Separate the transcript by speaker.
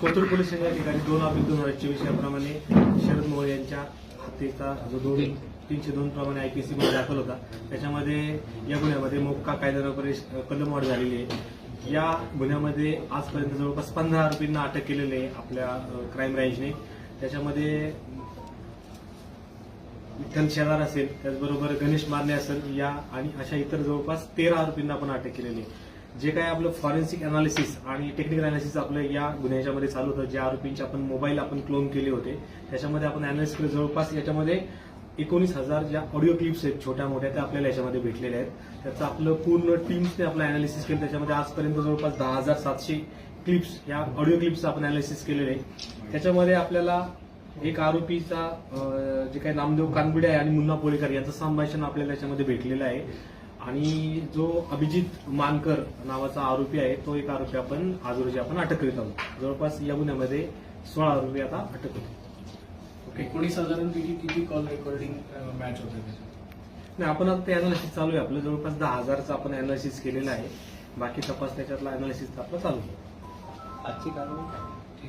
Speaker 1: Kothrud police station या ठिकाणी दोन ऑब्लिक दोन हजार चोवीस याप्रमाणे शरद मोहोळ यांच्या हत्येचा जो दोन तीनशे दोन प्रमाणे आयपीसी मध्ये दाखल होता. त्याच्यामध्ये या गुन्ह्यामध्ये मोक्का कायद्यानुसार कलम वाढ झालेली आहे. या गुन्ह्यामध्ये आजपर्यंत जवळपास पंधरा आरोपींना अटक केलेली आहे आपल्या क्राईम ब्रँचने त्याच्यामध्ये विठ्ठल शेलार असेल त्याचबरोबर गणेश मारणे असेल या आणि अशा इतर जवळपास तेरा आरोपींना आपण अटक केलेली आहे. जे काय आपलं फॉरेन्सिक अनालिसिस आणि टेक्निकल अनालिसिस आपलं या गुन्ह्याच्यामध्ये चालू होतं ज्या आरोपींचे आपण मोबाईल आपण क्लोन केले होते त्याच्यामध्ये आपण अनालिसिस केलं. जवळपास याच्यामध्ये एकोणीस हजार ज्या ऑडिओ क्लिप्स आहेत छोट्या मोठ्या त्या आपल्याला याच्यामध्ये भेटलेल्या आहेत. त्याचं आपलं पूर्ण टीम्सने आपलं अनालिसिस केलं. त्याच्यामध्ये आजपर्यंत जवळपास दहा हजार सातशे क्लिप्स या ऑडिओ क्लिप्सचं आपण अनालिसिस केलेले आहे त्याच्यामध्ये आपल्याला एक आरोपीचा जे काही नामदेव कानबिडे आहे आणि मुन्ना पोळेकर यांचं संभाषण आपल्याला याच्यामध्ये भेटलेलं आहे. आणि जो अभिजित मानकर नावाचा आरोपी आहे तो एक आरोपी आपण आज रोजी आपण अटक करीत आहोत. जवळपास या गुन्ह्यामध्ये सोळा आरोपी आता अटक होते. ओके
Speaker 2: एकोणीस हजारांपैकी किती कॉल रेकॉर्डिंग मॅच होते?
Speaker 1: नाही आपण आता अनालिसिस चालू आहे. आपलं जवळपास दहा हजारचं आपण अनालिसिस केलेलं आहे. बाकी तपास त्याच्यातला अनालिसिस आपलं चालू आहे.
Speaker 3: आजची कारवाई